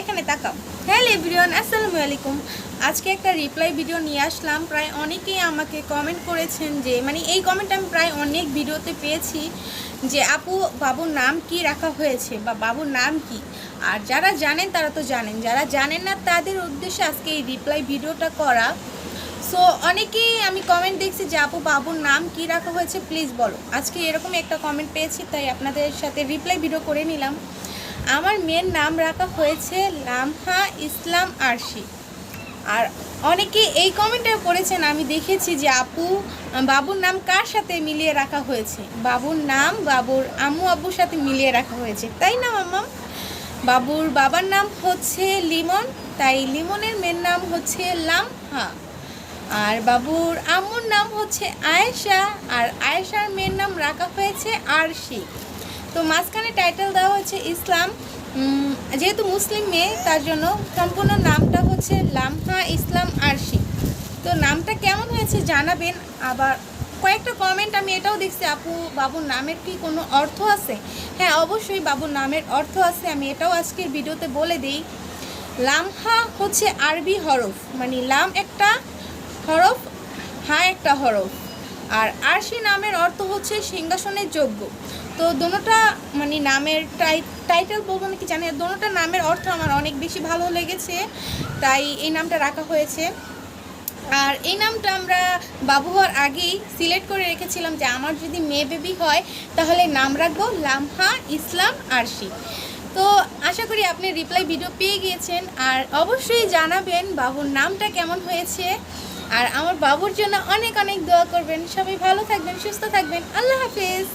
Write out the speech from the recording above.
এখানে তাকাও। Hello everyone, আসসালামু আলাইকুম। আজকে একটা রিপ্লাই ভিডিও নিয়ে আসলাম। প্রায় অনেকেই আমাকে কমেন্ট করেছেন যে মানে এই কমেন্ট আমি প্রায় অনেক ভিডিওতে পেয়েছি যে, আপু, বাবুর নাম কি রাখা হয়েছে বা বাবুর নাম কি? আর যারা জানেন তারা তো জানেন, যারা জানেন না তাদের উদ্দেশ্যে আজকে এই রিপ্লাই ভিডিওটা করা। সো অনেকেই আমি কমেন্ট দেখছি যে, আপু, বাবুর নাম কি রাখা হয়েছে? প্লিজ বলো। আজকে এরকম একটা কমেন্ট পেয়েছি, তাই আপনাদের সাথে রিপ্লাই ভিডিও করে নিলাম। আমার মেয়ের নাম রাখা হয়েছে লামহা ইসলাম আরশি। আর অনেকে এই কমেন্টটা করেছেন আমি দেখেছি যে আপু, বাবুর নাম কার সাথে মিলিয়ে রাখা হয়েছে? বাবুর নাম, বাবুর আম্মু আব্বুর সাথে মিলিয়ে রাখা হয়েছে। তাই না মাম্মাম বাবুর বাবার নাম হচ্ছে লিমন, তাই লিমনের মেয়ের নাম হচ্ছে লামহা। আর বাবুর আম্মুর নাম হচ্ছে আয়েশা, আর আয়েশার মেয়ের নাম রাখা হয়েছে আরশি। তো মাঝখানে টাইটেল দেওয়া হয়েছে ইসলাম। যেহেতু মুসলিম মেয়ে, তার জন্য সম্পূর্ণ নামটা হচ্ছে লামহা ইসলাম আরশি। তো নামটা কেমন হয়েছে জানাবেন। আবার কয়েকটা কমেন্ট আমি এটাও দেখছি, আপু, বাবুর নামের কি কোনো অর্থ আছে? হ্যাঁ অবশ্যই বাবুর নামের অর্থ আছে, আমি এটাও আজকের ভিডিওতে বলে দিই। লামহা হচ্ছে আরবি হরফ মানে লাম একটা হরফ, হা একটা হরফ। আর আরশি নামের অর্থ হচ্ছে সিংহাসনের যোগ্য। তো দোনোটা মানে নামের টাই, টাইটেল বলব নাকি জানি দোনোটা নামের অর্থ আমার অনেক বেশি ভালো লেগেছে, তাই এই নামটা রাখা হয়েছে। আর এই নামটা আমরা বাবু হওয়ার আগেই সিলেক্ট করে রেখেছিলাম যে আমার যদি মেয়ে বেবি হয়, তাহলে নাম রাখব লামহা ইসলাম আরশি। তো আশা করি আপনি রিপ্লাই ভিডিও পেয়ে গিয়েছেন, আর অবশ্যই জানাবেন বাবুর নামটা কেমন হয়েছে। আর আমার বাবুর জন্য অনেক অনেক দোয়া করবেন। সবাই ভালো থাকবেন, সুস্থ থাকবেন। আল্লাহ হাফেজ।